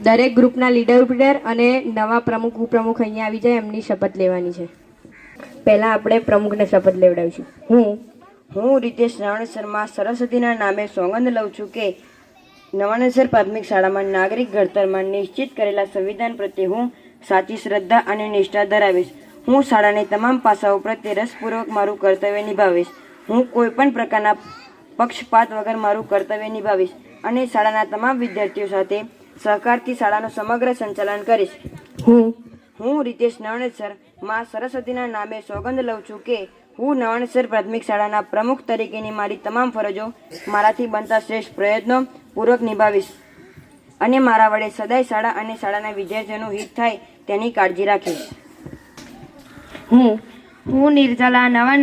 દરેક ગ્રુપના leader leader અને નવા પ્રમુખ ઉપપ્રમુખ અહીંયા આવી જાય, એમની શપથ લેવાની છે. પહેલાં આપણે પ્રમુખને શપથ લેવડાવીશું. હું હું રીતેશ રાવણ શર્મા સરસ્વતીના નામે સોગંદ લઉં છું કે નવાણેસર પ્રાથમિક શાળામાં નાગરિક ઘડતરમાં નિશ્ચિત કરેલા સંવિધાન પ્રત્યે હું સાચી શ્રદ્ધા અને નિષ્ઠા ધરાવીશ. હું શાળાની તમામ પાસાઓ પ્રત્યે રસપૂર્વક મારું કર્તવ્ય નિભાવીશ. હું કોઈ પણ પ્રકારના પક્ષપાત વગર મારું કર્તવ્ય નિભાવીશ. અને શાળાના તમામ વિદ્યાર્થીઓ સાથે સહકારથી શાળાનું સમગ્ર સંચાલન કરીશ. હું? હું રીતેશ નવણેસરમાં સરસ્વતીના નામે સોગંદ લઉં છું કે હું નવણેસર પ્રાથમિક શાળાના પ્રમુખ તરીકેની મારી તમામ ફરજો મારાથી બનતા શ્રેષ્ઠ પ્રયત્નો પૂર્વક નિભાવીશ. અને મારા વડે સદાય શાળા અને શાળાના વિદ્યાર્થીઓનું હિત થાય તેની કાળજી રાખીશ. હું? હું નિર્જલા નવા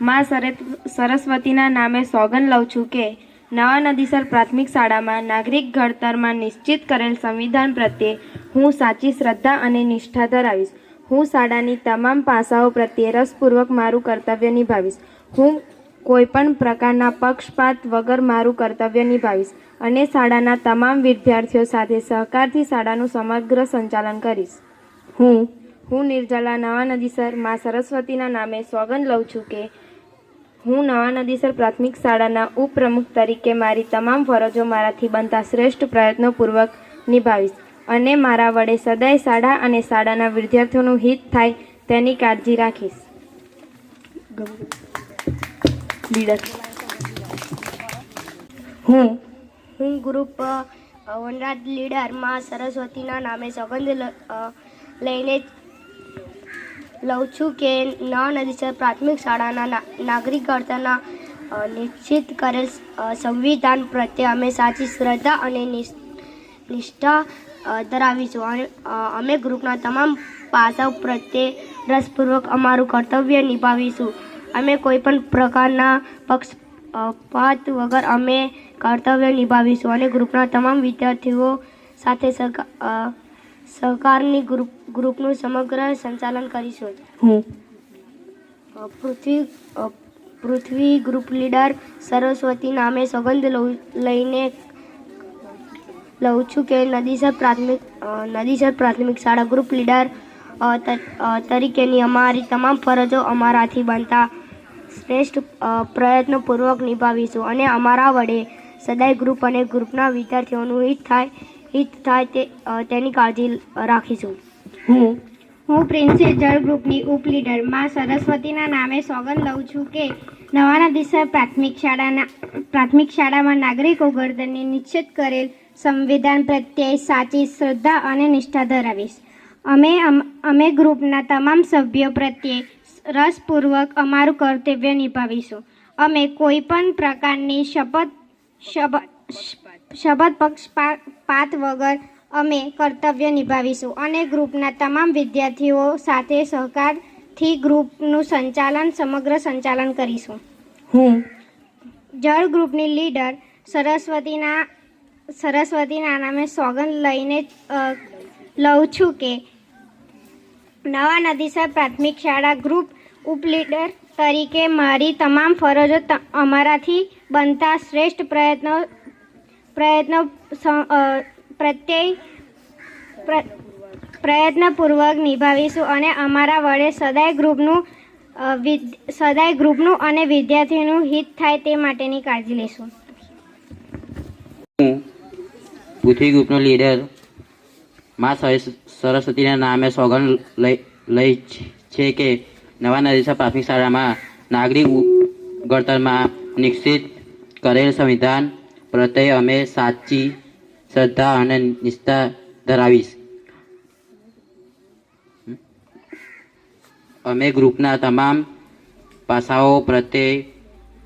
માં સરે- સરસ્વતીના નામે સોગંદ લઉં છું કે નવા નદીસર પ્રાથમિક શાળામાં નાગરિક ઘડતરમાં નિશ્ચિત કરેલ સંવિધાન પ્રત્યે હું સાચી શ્રદ્ધા અને નિષ્ઠા ધરાવીશ. હું શાળાની તમામ પાસાઓ પ્રત્યે રસપૂર્વક મારું કર્તવ્ય નિભાવીશ. હું કોઈપણ પ્રકારના પક્ષપાત વગર મારું કર્તવ્ય નિભાવીશ અને શાળાના તમામ વિદ્યાર્થીઓ સાથે સહકારથી શાળાનું સમગ્ર સંચાલન કરીશ. હું હું નિર્જલા નવા નદીસરમાં સરસ્વતીના નામે સોગંદ લઉં છું કે હું નવા નદીસર પ્રાથમિક શાળાના ઉપપ્રમુખ તરીકે મારી તમામ ફરજો મારાથી બનતા શ્રેષ્ઠ પ્રયત્નોપૂર્વક નિભાવીશ અને મારા વડે સદાય શાળા અને શાળાના વિદ્યાર્થીઓનું હિત થાય તેની કાળજી રાખીશ. હું હું ગ્રુપ વનરાજ લીડરમાં સરસ્વતીના નામે અ, લઈને લઉં છું કે નવા નદીસર પ્રાથમિક શાળાના ના- નાગરિક ઘડતરના નિશ્ચિત કરેલ સંવિધાન પ્રત્યે અમે સાચી શ્રદ્ધા અને નિષ્ઠા ધરાવીશું. અને અમે ગ્રુપના તમામ પાસાઓ પ્રત્યે રસપૂર્વક અમારું કર્તવ્ય નિભાવીશું. અમે કોઈપણ પ્રકારના પક્ષ પાત વગર અમે કર્તવ્ય નિભાવીશું અને ગ્રુપના તમામ વિદ્યાર્થીઓ સાથે સહકારની ગ્રુપ ગ્રુપનું સમગ્ર સંચાલન કરીશું. હું. પૃથ્વી પૃથ્વી ગ્રુપ લીડર સરસ્વતી નામે સોગંદ લઈને લઉં છું કે નદીસર પ્રાથમિક નદીસર પ્રાથમિક શાળા ગ્રુપ લીડર તરીકેની અમારી તમામ ફરજો અમારાથી બનતા શ્રેષ્ઠ પ્રયત્નપૂર્વક નિભાવીશું અને અમારા વડે સદાય ગ્રુપ અને ગ્રુપના વિદ્યાર્થીઓનું હિત થાય હિત થાય તે તેની કાળજી રાખીશું. હું? હું પ્રિન્સે જળ ગ્રુપની ઉપલીડરમાં સરસ્વતીના નામે સોગંદ લઉં છું કે નવાના દિશા પ્રાથમિક શાળાના પ્રાથમિક શાળામાં નાગરિકો ગરદનની નિશ્ચિત કરેલ સંવિધાન પ્રત્યે સાચી શ્રદ્ધા અને નિષ્ઠા ધરાવીશ. અમે અમ- અમે ગ્રુપના તમામ સભ્યો પ્રત્યે રસપૂર્વક અમારું કર્તવ્ય નિભાવીશું. અમે કોઈ પણ પ્રકારની શપથ શપથ શપથ પક્ષપાત વગર અમે કર્તવ્ય નિભાવીશું અને ગ્રુપના તમામ વિદ્યાર્થીઓ સાથે સહકારથી ગ્રુપનું સંચાલન સમગ્ર સંચાલન કરીશું. હું? જળ ગ્રુપની લીડર સરસ્વતીના સરસ્વતીના નામે સોગંદ લઈને લઉં છું કે નવા નદીસર પ્રાથમિક શાળા ગ્રુપ ઉપલીડર તરીકે મારી તમામ ફરજો અમારાથી બનતા શ્રેષ્ઠ પ્રયત્નો પ્રયત્નો પ્રત્યય પ્ર- પ્રયત્નપૂર્વક નિભાવીશું અને અમારા વડે સદાય ગ્રુપનું સદાય ગ્રુપનું અને વિદ્યાર્થીનું હિત થાય તે માટેની કાળજી લેશું હું પૃથ્વી ગ્રુપનો લીડર મા સરસ- સરસ્વતીના નામે સોગંદ લઈ છે કે નવા નદીસા પ્રાથમિક શાળામાં નાગરિક ઘડતરમાં નિશ્ચિત કરેલ સંવિધાન પ્રત્યે અમે સાચી શ્રદ્ધા અને નિષ્ઠા ધરાવીશ. અમે ગ્રુપના તમામ પાસાઓ પ્રત્યે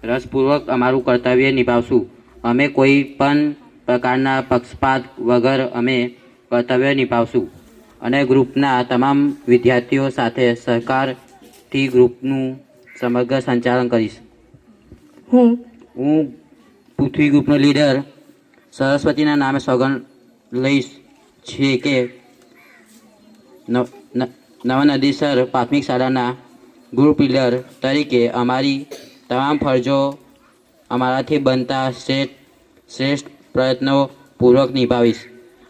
રસપૂર્વક અમારું કર્તવ્ય નિભાવશું. અમે કોઈ પણ પ્રકારના પક્ષપાત વગર અમે કર્તવ્ય નિભાવશું. અને ગ્રુપના તમામ વિદ્યાર્થીઓ સાથે સહકારથી ગ્રુપનું સમગ્ર સંચાલન કરીશ. હું હું પૃથ્વી ગ્રુપનો લીડર સરસ્વતીના નામે સોગંદ લઈશ છે કે નવ ન- પ્રાથમિક શાળાના ગ્રુપ લીડર તરીકે અમારી તમામ ફરજો અમારાથી બનતા શ્રેષ્ઠ શ્રેષ્ઠ પ્રયત્નો પૂર્વક નિભાવીશ.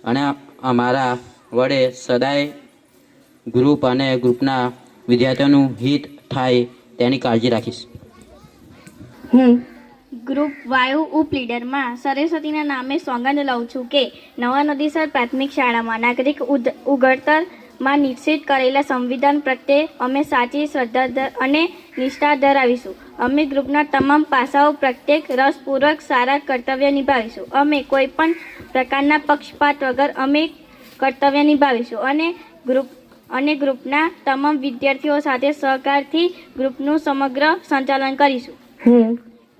અને અમારા વડે સદાય ગ્રુપ અને ગ્રુપના વિદ્યાર્થીઓનું હિત થાય તેની કાળજી રાખીશ. હું ગ્રુપ વાયુ ઉપ લીડરમાં સરસ્વતીના નામે સોગંદ લઉં છું કે નવા નદીસર પ્રાથમિક શાળામાં નાગરિક ઉદ- ઉઘડતરમાં નિશ્ચિત કરેલા સંવિધાન પ્રત્યે અમે સાચી શ્રદ્ધા અને નિષ્ઠા ધરાવીશું. અમે ગ્રુપના તમામ પાસાઓ પ્રત્યેક રસપૂર્વક સારા કર્તવ્ય નિભાવીશું. અમે કોઈ પણ પ્રકારના પક્ષપાત વગર અમે કર્તવ્ય નિભાવીશું અને ગ્રુપ અને ગ્રુપના તમામ વિદ્યાર્થીઓ સાથે સહકારથી ગ્રુપનું સમગ્ર સંચાલન કરીશું.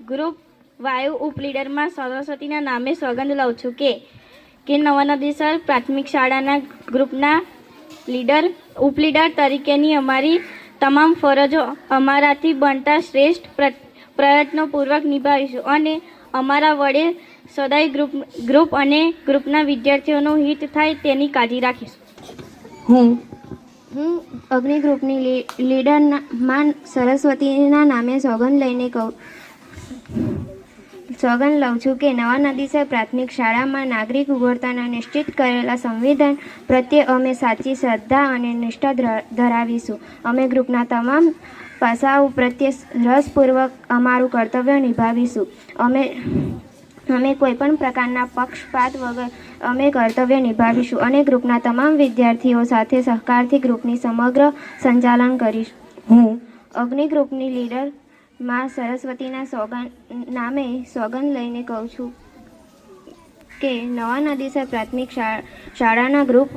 ગ્રુપ વાયુ ઉપલીડરમાં સરસ્વતીના નામે સોગંદ લઉં છું કે કે નવનદીસર પ્રાથમિક શાળાના ગ્રુપના લીડર ઉપલીડર તરીકેની અમારી તમામ ફરજો અમારાથી બનતા શ્રેષ્ઠ પ્ર- પ્રયત્નોપૂર્વક નિભાવીશું અને અમારા વડે સદાય ગ્રુપ ગ્રુપ અને ગ્રુપના વિદ્યાર્થીઓનું હિત થાય તેની કાળજી રાખીશું. હું હું અગ્નિ ગ્રુપની લી- લીડરના માં સરસ્વતીના નામે સોગંદ લઈને કહું સોગંદ લઉં છું કે નવા નદીસર પ્રાથમિક શાળામાં નાગરિક ઉગવડતાના નિશ્ચિત કરેલા સંવિધાન પ્રત્યે અમે સાચી શ્રદ્ધા અને નિષ્ઠા ધરા- ધરાવીશું. અમે ગ્રુપના તમામ પાસાઓ પ્રત્યે રસપૂર્વક અમારું કર્તવ્ય નિભાવીશું. અમે અમે કોઈપણ પ્રકારના પક્ષપાત વગર અમે કર્તવ્ય નિભાવીશું અને ગ્રુપના તમામ વિદ્યાર્થીઓ સાથે સહકારથી ગ્રુપની સમગ્ર સંચાલન કરીશ. હું અગ્નિ ગ્રુપની લીડર માં સરસ્વતીના સોગન, નામે સોગંદ લઈને કહું છું કે નવા નદીસર પ્રાથમિક શાળાના ગ્રુપ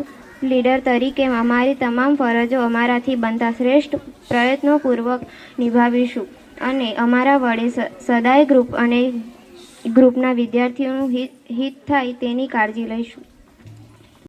લીડર તરીકે અમારી તમામ ફરજો અમારાથી બનતા શ્રેષ્ઠ પ્રયત્નોપૂર્વક નિભાવીશું. અને અમારા વડે સદાય ગ્રુપ અને ગ્રુપના વિદ્યાર્થીઓનું હિત હિત થાય તેની કાળજી લઈશું.